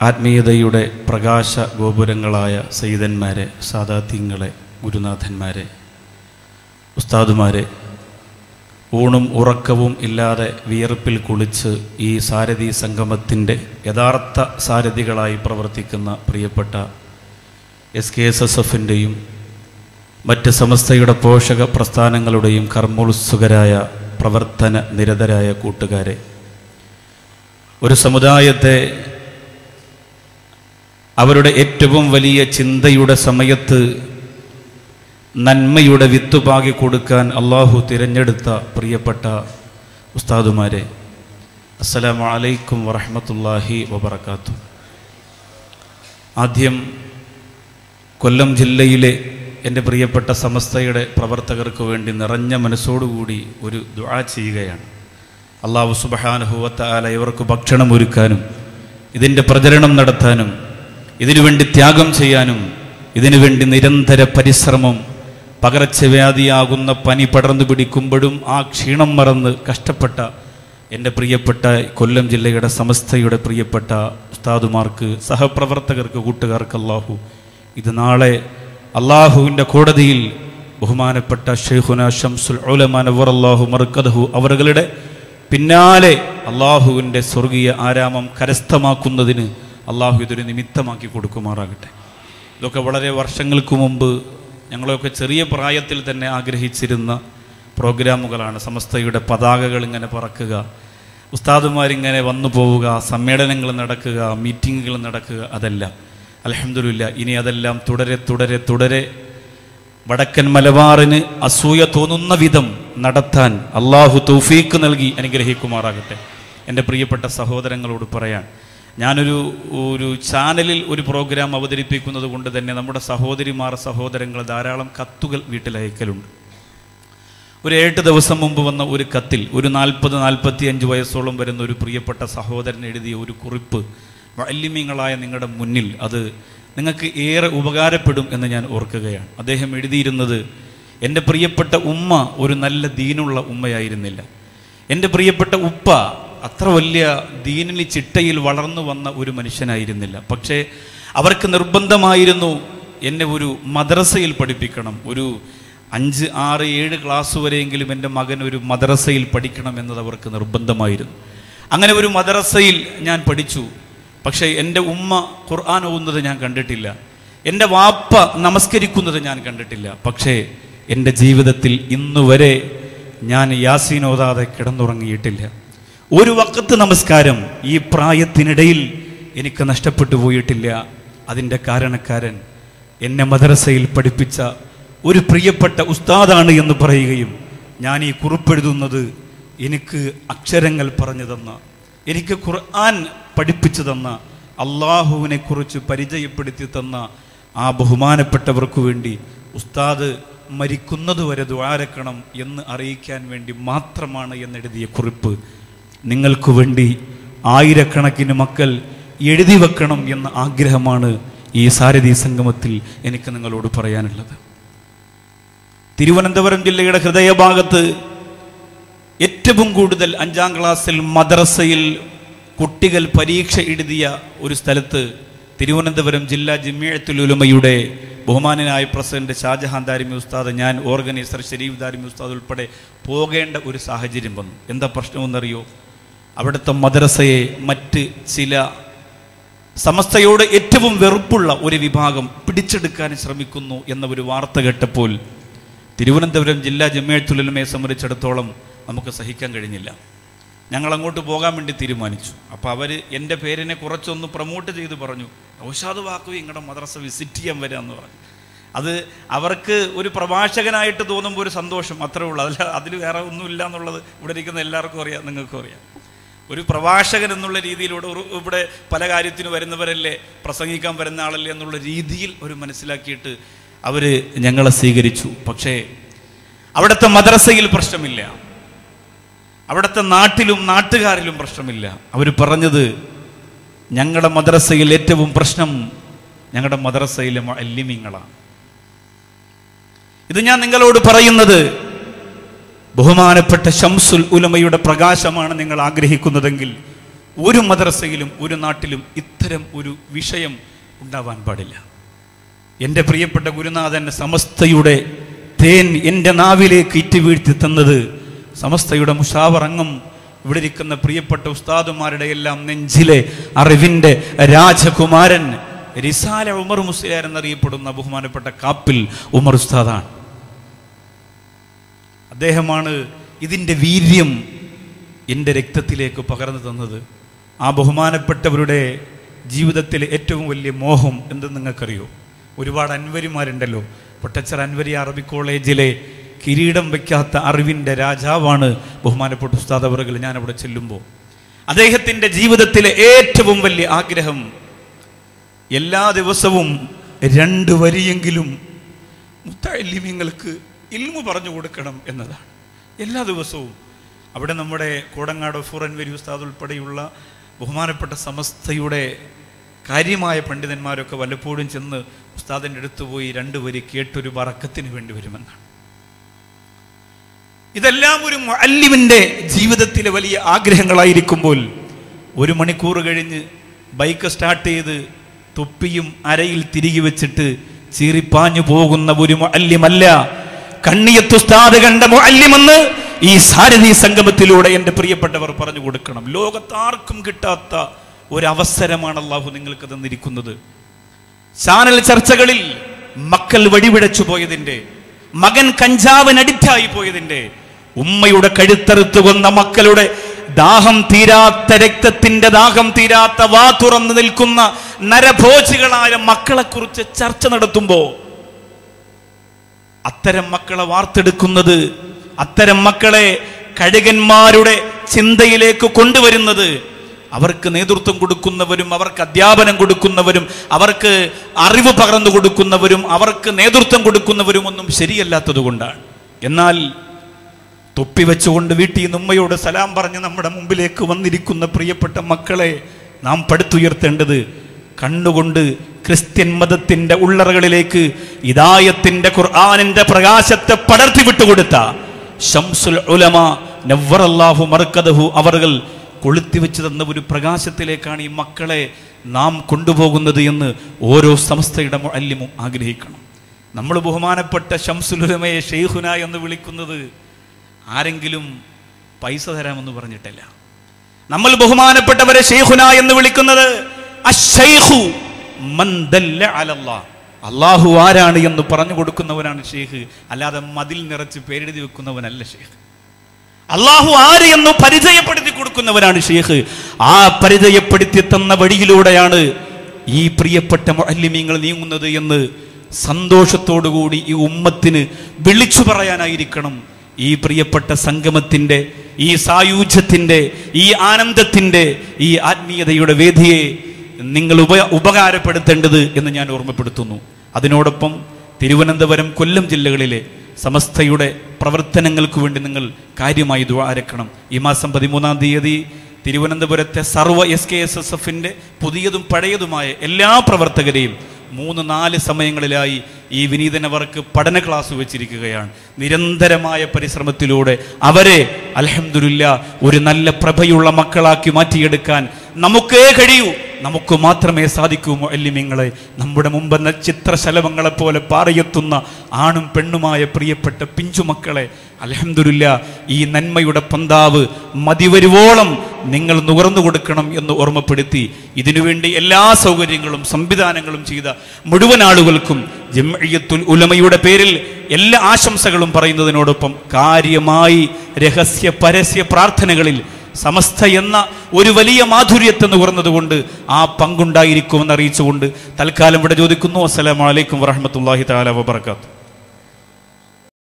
ആത്മീയതയുടെ പ്രകാശ ഗോപുരങ്ങളായ സയ്യിദന്മാരെ സാദാത്യങ്ങളെ ഗുരുനാഥന്മാരെ ഉസ്താദുമാരെ ഊണും ഉറക്കവും ഇല്ലാതെ വിയർപ്പിൽ കുളിച്ച് ഈ സാരഥി സംഗമത്തിന്റെ യഥാർത്ഥ സാരഥികളായി പ്രവർത്തിക്കുന്ന പ്രിയപ്പെട്ട എസ് കെ എസ് എസ് എഫിന്റെയും മറ്റ് സമസ്തയുടെ പോഷക പ്രസ്ഥാനങ്ങളുടെയും കർമ്മോത്സുകരായ പ്രവർത്തന നിരതരായ കൂട്ടുകാരെ ഒരു സമുദായത്തെ അവരുടെ ഏറ്റവും വലിയ ചിന്തയുടെ സമയത്ത് നന്മയുടെ വിത്ത് പാകി കൊടുക്കാൻ അള്ളാഹു തിരഞ്ഞെടുത്ത പ്രിയപ്പെട്ട ഉസ്താദുമാരെ അസ്സലാമു അലൈക്കും വറഹമത്തല്ലാഹി വബർക്കാത്തു ആദ്യം കൊല്ലം ജില്ലയിലെ എന്റെ പ്രിയപ്പെട്ട സമസ്തയുടെ പ്രവർത്തകർക്ക് വേണ്ടി നിറഞ്ഞ മനസ്സോടുകൂടി ഒരു ദുആ ചെയ്യുകയാണ്. അള്ളാഹു സുബഹാനുഭവത്ത ആല ഇവർക്ക് ഭക്ഷണം ഒരുക്കാനും ഇതിന്റെ പ്രചരണം നടത്താനും ഇതിനുവേണ്ടി ത്യാഗം ചെയ്യാനും ഇതിനുവേണ്ടി നിരന്തര പരിശ്രമം പകർച്ചവ്യാധിയാകുന്ന പനി പടർന്നു പിടിക്കുമ്പോഴും ആ ക്ഷീണം മറന്ന് കഷ്ടപ്പെട്ട എന്റെ പ്രിയപ്പെട്ട കൊല്ലം ജില്ലയുടെ സമസ്തയുടെ പ്രിയപ്പെട്ട ഉസ്താദുമാർക്ക് സഹപ്രവർത്തകർക്ക് കൂട്ടുകാർക്ക് അള്ളാഹു ഇത് നാളെ അള്ളാഹുവിന്റെ കോടതിയിൽ ബഹുമാനപ്പെട്ട ഷെയ്ഖുന ഷംസുൽ ഉലമാൻ അള്ളാഹു മറുക്കദഹു അവരുടെ പിന്നാലെ അള്ളാഹുവിന്റെ സ്വർഗീയ ആരാമം കരസ്ഥമാക്കുന്നതിന് അള്ളാഹു ഇതൊരു നിമിത്തമാക്കി കൊടുക്കുമാറാകട്ടെ. ഇതൊക്കെ വളരെ വർഷങ്ങൾക്ക് മുമ്പ് ഞങ്ങളൊക്കെ ചെറിയ പ്രായത്തിൽ തന്നെ ആഗ്രഹിച്ചിരുന്ന പ്രോഗ്രാമുകളാണ്. സമസ്തയുടെ പതാകകൾ ഇങ്ങനെ പറക്കുക ഉസ്താദുമാരിങ്ങനെ വന്നു പോവുക സമ്മേളനങ്ങൾ നടക്കുക മീറ്റിങ്ങുകൾ നടക്കുക അതെല്ലാം. അലഹമില്ല ഇനി അതെല്ലാം തുടരെ തുടരെ തുടരെ വടക്കൻ മലബാറിന് അസൂയ തോന്നുന്ന വിധം നടത്താൻ അള്ളാഹു തൗഫീക്ക് നൽകി അനുഗ്രഹിക്കുമാറാകട്ടെ. എന്റെ പ്രിയപ്പെട്ട സഹോദരങ്ങളോട് പറയാൻ ഞാനൊരു ഒരു ചാനലിൽ ഒരു പ്രോഗ്രാം അവതരിപ്പിക്കുന്നത് കൊണ്ട് തന്നെ നമ്മുടെ സഹോദരിമാർ സഹോദരങ്ങൾ ധാരാളം കത്തുകൾ വീട്ടിലയക്കലുണ്ട്. ഒരു എട്ട് ദിവസം മുമ്പ് വന്ന ഒരു കത്തിൽ ഒരു നാൽപ്പത് നാൽപ്പത്തി അഞ്ച് വയസ്സോളം വരുന്ന ഒരു പ്രിയപ്പെട്ട സഹോദരൻ എഴുതിയ ഒരു കുറിപ്പ് വല്യമ്യങ്ങളായ നിങ്ങളുടെ മുന്നിൽ അത് നിങ്ങൾക്ക് ഏറെ ഉപകാരപ്പെടും എന്ന് ഞാൻ ഓർക്കുകയാണ്. അദ്ദേഹം എഴുതിയിരുന്നത് എന്റെ പ്രിയപ്പെട്ട ഉമ്മ ഒരു നല്ല ദീനുള്ള ഉമ്മയായിരുന്നില്ല. എന്റെ പ്രിയപ്പെട്ട ഉപ്പ അത്ര വലിയ ദീനിന് ചിട്ടയിൽ വളർന്നു വന്ന ഒരു മനുഷ്യനായിരുന്നില്ല. പക്ഷേ അവർക്ക് നിർബന്ധമായിരുന്നു എന്നെ ഒരു മദ്രസയിൽ പഠിപ്പിക്കണം. ഒരു അഞ്ച് ആറ് ഏഴ് ക്ലാസ് വരെയെങ്കിലും എന്റെ മകൻ ഒരു മദ്രസയിൽ പഠിക്കണം എന്നത് അവർക്ക് നിർബന്ധമായിരുന്നു. അങ്ങനെ ഒരു മദ്രസയിൽ ഞാൻ പഠിച്ചു. പക്ഷേ എന്റെ ഉമ്മ ഖുർആൻ ഓതുന്നത് ഞാൻ കണ്ടിട്ടില്ല. എന്റെ വാപ്പ നമസ്കരിക്കുന്നത് ഞാൻ കണ്ടിട്ടില്ല. പക്ഷേ എന്റെ ജീവിതത്തിൽ ഇന്നുവരെ ഞാൻ യാസീൻ ഓതാതെ കിടന്നുറങ്ങിയിട്ടില്ല. ഒരു വക്കത്ത് നമസ്കാരം ഈ പ്രായത്തിനിടയിൽ എനിക്ക് നഷ്ടപ്പെട്ടു പോയിട്ടില്ല. അതിന്റെ കാരണക്കാരൻ എന്നെ മദ്രസയിൽ പഠിപ്പിച്ച ഒരു പ്രിയപ്പെട്ട ഉസ്താദാണ് എന്ന് പറയുകയും ഞാൻ ഈ കുറിപ്പെഴുതുന്നത് എനിക്ക് അക്ഷരങ്ങൾ പറഞ്ഞു തന്ന എനിക്ക് ഖുർആൻ പഠിപ്പിച്ചു തന്ന അള്ളാഹുവിനെ കുറിച്ച് പരിചയപ്പെടുത്തി തന്ന ആ ബഹുമാനപ്പെട്ടവർക്ക് വേണ്ടി ഉസ്താദ് മരിക്കുന്നതുവരെ ദ്വാരക്കണം എന്ന് അറിയിക്കാൻ വേണ്ടി മാത്രമാണ് എന്നെഴുതിയ കുറിപ്പ്. നിങ്ങൾക്ക് വേണ്ടി ആയിരക്കണക്കിന് മക്കൾ എഴുതി വെക്കണം എന്ന ആഗ്രഹമാണ് ഈ സാരഥി സംഗമത്തിൽ എനിക്ക് നിങ്ങളോട് പറയാനുള്ളത്. തിരുവനന്തപുരം ജില്ലയുടെ ഹൃദയഭാഗത്ത് ഏറ്റവും കൂടുതൽ അഞ്ചാം ക്ലാസ്സിൽ മദ്രസയിൽ കുട്ടികൾ പരീക്ഷ എഴുതിയ ഒരു സ്ഥലത്ത് തിരുവനന്തപുരം ജില്ലാ ജിമ്മിയത്തുലുലമയുടെ ബഹുമാനനായ പ്രസിഡന്റ് ഷാജഹാൻ ദാരിമി ഉസ്താദ് ഞാൻ ഓർഗനൈസർ ഷരീഫ് ദാരിമി ഉസ്താദ് ഉൾപ്പെടെ പോകേണ്ട ഒരു സാഹചര്യം വന്നു. എന്താ പ്രശ്നമെന്നറിയോ? അവിടുത്തെ മദ്രസയെ മറ്റ് ചില സമസ്തയോട് ഏറ്റവും വെറുപ്പുള്ള ഒരു വിഭാഗം പിടിച്ചെടുക്കാൻ ശ്രമിക്കുന്നു എന്ന ഒരു വാർത്ത കേട്ടപ്പോൾ തിരുവനന്തപുരം ജില്ലാ ജമിയത്തുലമയെ സംബന്ധിച്ചിടത്തോളം നമുക്ക് സഹിക്കാൻ കഴിഞ്ഞില്ല. ഞങ്ങൾ അങ്ങോട്ട് പോകാൻ വേണ്ടി തീരുമാനിച്ചു. അപ്പോൾ അവർ എന്റെ പേരിനെ കുറച്ചൊന്ന് പ്രൊമോട്ട് ചെയ്ത് പറഞ്ഞു. ഔഷാദ് വാക്കു ഇങ്ങടെ മദ്രസ വിസിറ്റ് ചെയ്യാൻ വരാമെന്ന് പറഞ്ഞു. അത് അവർക്ക് ഒരു പ്രഭാഷകനായിട്ട് തോന്നുമ്പോൾ ഒരു സന്തോഷം അത്രേ ഉള്ളൂ. അതിൽ അതിൽ വേറെ ഒന്നുമില്ല എന്നുള്ളത് ഇവിടെ ഇരിക്കുന്ന എല്ലാവർക്കും അറിയാം നിങ്ങൾക്കും അറിയാം. ഒരു പ്രഭാഷകൻ എന്നുള്ള രീതിയിലൂടെ ഇവിടെ പല കാര്യത്തിന് വരുന്നവരല്ലേ പ്രസംഗിക്കാൻ വരുന്ന ആളല്ലേ എന്നുള്ള രീതിയിൽ ഒരു മനസ്സിലാക്കിയിട്ട് അവർ ഞങ്ങളെ സ്വീകരിച്ചു. പക്ഷേ അവിടുത്തെ മദ്രസയിൽ പ്രശ്നമില്ല. അവിടുത്തെ നാട്ടിലും നാട്ടുകാരിലും പ്രശ്നമില്ല. അവർ പറഞ്ഞത് ഞങ്ങളുടെ മദ്രസയിൽ ഏറ്റവും പ്രശ്നം ഞങ്ങളുടെ മദ്രസയിലെ അല്ലിമിങ്ങളാണ്. ഇത് ഞാൻ നിങ്ങളോട് പറയുന്നത് ബഹുമാനപ്പെട്ട ഷംസുൽ ഉലമയുടെ പ്രകാശമാണ് നിങ്ങൾ ആഗ്രഹിക്കുന്നതെങ്കിൽ ഒരു മദ്രസയിലും ഒരു നാട്ടിലും ഇത്തരം ഒരു വിഷയം ഉണ്ടാവാൻ പാടില്ല. എന്റെ പ്രിയപ്പെട്ട ഗുരുനാഥൻ സമസ്തയുടെ തേൻ എന്റെ നാവിലേക്ക് ഇറ്റ് വീഴ്ത്തി തന്നത് സമസ്തയുടെ മുഷാവറങ്ങും ഇവിടെ ഇരിക്കുന്ന പ്രിയപ്പെട്ട ഉസ്താദുമാരുടെ എല്ലാം നെഞ്ചിലെ അറിവിന്റെ രാജകുമാരൻ റിസാല ഉമർ മുസ്ലിയാർ എന്നറിയപ്പെടുന്ന ബഹുമാനപ്പെട്ട കാപ്പിൽ ഉമർ ഉസ്താദാണ്. അദ്ദേഹമാണ് ഇതിന്റെ വീര്യം എന്റെ രക്തത്തിലേക്ക് പകർന്നു തന്നത്. ആ ബഹുമാനപ്പെട്ടവരുടെ ജീവിതത്തിലെ ഏറ്റവും വലിയ മോഹം എന്തെന്ന് നിങ്ങൾക്കറിയോ? ഒരുപാട് അൻവരിമാരുണ്ടല്ലോ. പൊട്ടച്ചർ അൻവരി അറബി കോളേജിലെ കിരീടം വയ്ക്കാത്ത അറിവിന്റെ രാജാവാണ് ബഹുമാനപ്പെട്ട ഉസ്താദ് അവറുകൾ. ഞാൻ അവിടെ ചെല്ലുമ്പോൾ അദ്ദേഹത്തിന്റെ ജീവിതത്തിലെ ഏറ്റവും വലിയ ആഗ്രഹം എല്ലാ ദിവസവും രണ്ട് വരിയെങ്കിലും മുത്തല്ലിമ്യങ്ങൾക്ക് ഇൽമു പറഞ്ഞു കൊടുക്കണം എന്നതാണ്. എല്ലാ ദിവസവും അവിടെ നമ്മുടെ കോടങ്ങാട് ഫുറൻവരി ഉസ്താദ് ഉൾപ്പെടെയുള്ള ബഹുമാനപ്പെട്ട സമസ്തയുടെ കാര്യമായ പണ്ഡിതന്മാരൊക്കെ വല്ലപ്പോഴും ചെന്ന് ഉസ്താദിന്റെ അടുത്ത് പോയി രണ്ടു വരി കേട്ടൊരു വറക്കത്തിന് വേണ്ടി വരുമെന്നാണ്. ഇതെല്ലാം ഒരു മുഅല്ലിമിന്റെ ജീവിതത്തിലെ വലിയ ആഗ്രഹങ്ങളായിരിക്കുമ്പോൾ ഒരു മണിക്കൂർ കഴിഞ്ഞ് ബൈക്ക് സ്റ്റാർട്ട് ചെയ്ത് തൊപ്പിയും അരയിൽ തിരികെ വെച്ചിട്ട് ചീറിപ്പാഞ്ഞു പോകുന്ന ഒരു മുഅല്ലിമല്ല കണ്ണിയത്തുസ്താദ് കണ്ട മുഅല്ലിമെന്ന് ഈ സാരഥി സംഗമത്തിലൂടെ എന്റെ പ്രിയപ്പെട്ടവർ പറഞ്ഞു കൊടുക്കണം. ലോകത്താർക്കും കിട്ടാത്ത ഒരവസരമാണ് അള്ളാഹു നിങ്ങൾക്ക് തന്നിരിക്കുന്നത്. ചാനൽ ചർച്ചകളിൽ മക്കൾ വഴിവിടച്ചു പോയതിന്റെ മകൻ കഞ്ചാവിന് പോയതിന്റെ ഉമ്മയുടെ കഴുത്തറുത്ത് കൊന്ന മക്കളുടെ ദാഹം തീരാത്ത രക്തത്തിന്റെ ദാഹം തീരാത്ത വാ തുറന്നു നിൽക്കുന്ന നരഭോജികളായ മക്കളെക്കുറിച്ച് ചർച്ച നടത്തുമ്പോ അത്തരം മക്കളെ വാർത്തെടുക്കുന്നത് അത്തരം മക്കളെ കഴുകന്മാരുടെ ചിന്തയിലേക്ക് കൊണ്ടുവരുന്നത് അവർക്ക് നേതൃത്വം കൊടുക്കുന്നവരും അവർക്ക് അധ്യാപനം കൊടുക്കുന്നവരും അവർക്ക് അറിവ് പകർന്നു കൊടുക്കുന്നവരും അവർക്ക് നേതൃത്വം കൊടുക്കുന്നവരും ഒന്നും ശരിയല്ലാത്തത് കൊണ്ടാണ്. എന്നാൽ തൊപ്പി വെച്ചുകൊണ്ട് വീട്ടിൽ നിന്ന് ഉമ്മയോട് സലാം പറഞ്ഞ് നമ്മുടെ മുമ്പിലേക്ക് വന്നിരിക്കുന്ന പ്രിയപ്പെട്ട മക്കളെ നാം പടുത്തുയർത്തേണ്ടത് കണ്ണുകൊണ്ട് ക്രിസ്ത്യൻ മതത്തിന്റെ ഉള്ളറകളിലേക്ക് ഇതായത്തിന്റെ ഖുർആാനിന്റെ പ്രകാശത്തെ പടർത്തി വിട്ടുകൊടുത്ത ഷംസുൽ ഉലമ നവ്വറല്ലാഹു മർക്കദഹു അവർകൾ കൊളുത്തി വെച്ച് തന്ന ഒരു പ്രകാശത്തിലേക്കാണ് ഈ മക്കളെ നാം കൊണ്ടുപോകുന്നത് എന്ന് ഓരോ സംസ്ഥയുടെ മുഅല്ലിമും ആഗ്രഹിക്കണം. നമ്മൾ ബഹുമാനപ്പെട്ട ഷംസുലുലമയെ ഷെയ്ഖുന എന്ന് വിളിക്കുന്നത് ആരെങ്കിലും പൈസ തരാമെന്ന് പറഞ്ഞിട്ടല്ല. നമ്മൾ ബഹുമാനപ്പെട്ടവരെ ഷെയ്ഖുന എന്ന് വിളിക്കുന്നത് മൻ ദല്ല അലല്ലാഹ്. അള്ളാഹു ആരാണ് എന്ന് പറഞ്ഞു കൊടുക്കുന്നവനാണ് ഷെയ്ഖ് അല്ലാതെ മതിൽ നിറച്ച് പേരെഴുതി വെക്കുന്നവനല്ല ഷെയ്ഖ് അള്ളാഹു ആര് എന്ന് പരിചയപ്പെടുത്തി കൊടുക്കുന്നവനാണ് ഷെയ്ഖ് ആ പരിചയപ്പെടുത്തി തന്ന വഴിയിലൂടെയാണ് ഈ പ്രിയപ്പെട്ട മുഅല്ലിമീങ്ങൾ നീങ്ങുന്നത് എന്ന് സന്തോഷത്തോടുകൂടി ഈ ഉമ്മത്തിന് വിളിച്ചു പറയാനായിരിക്കണം. ഈ പ്രിയപ്പെട്ട സംഗമത്തിന്റെ ഈ സായൂജ്യത്തിന്റെ ഈ ആനന്ദത്തിന്റെ ഈ ആത്മീയതയുടെ വേദിയെ നിങ്ങൾ ഉപ ഉപകാരപ്പെടുത്തേണ്ടത് എന്ന് ഞാൻ ഓർമ്മപ്പെടുത്തുന്നു. അതിനോടൊപ്പം തിരുവനന്തപുരം കൊല്ലം ജില്ലകളിലെ സമസ്തയുടെ പ്രവർത്തനങ്ങൾക്ക് വേണ്ടി നിങ്ങൾ കാര്യമായി ദ്വാരക്കണം ഈ മാസം പതിമൂന്നാം തീയതി തിരുവനന്തപുരത്തെ സർവ എസ് കെ എസ് എസ് എഫിന്റെ പുതിയതും പഴയതുമായ എല്ലാ പ്രവർത്തകരെയും മൂന്ന് നാല് സമയങ്ങളിലായി ഈ വിനീതനവർക്ക് പഠന ക്ലാസ് വെച്ചിരിക്കുകയാണ്. നിരന്തരമായ പരിശ്രമത്തിലൂടെ അവരെ അലഹമുല്ല ഒരു നല്ല പ്രഭയുള്ള മക്കളാക്കി മാറ്റിയെടുക്കാൻ നമുക്കേ കഴിയൂ. നമുക്ക് മാത്രമേ സാധിക്കൂ മുഅല്ലിമീങ്ങളെ നമ്മുടെ മുമ്പെന്ന ചിത്രശലഭങ്ങളെപ്പോലെ പാറയെത്തുന്ന ആണും പെണ്ണുമായ പ്രിയപ്പെട്ട പിഞ്ചുമക്കളെ അലഹമില്ല ഈ നന്മയുടെ പന്താവ് മതിവരുവോളം നിങ്ങൾ നുകർന്നു കൊടുക്കണം എന്ന് ഓർമ്മപ്പെടുത്തി ഇതിനുവേണ്ടി എല്ലാ സൗകര്യങ്ങളും സംവിധാനങ്ങളും ചെയ്ത മുഴുവൻ ആളുകൾക്കും ജംഇയ്യത്തുൽ ഉലമയുടെ പേരിൽ എല്ലാ ആശംസകളും പറയുന്നതിനോടൊപ്പം കാര്യമായി രഹസ്യ പരസ്യ പ്രാർത്ഥനകളിൽ സമസ്ത എന്ന ഒരു വലിയ മാധുര്യത്തെ നുകർന്നതുകൊണ്ട് ആ പങ്കുണ്ടായിരിക്കുമെന്ന് അറിയിച്ചുകൊണ്ട് തൽക്കാലം ഇവിടെ ചോദിക്കുന്നു. അസ്സലാമലൈക്കും വറഹമത്തല്ലാഹി താല വബർക്കാത്തു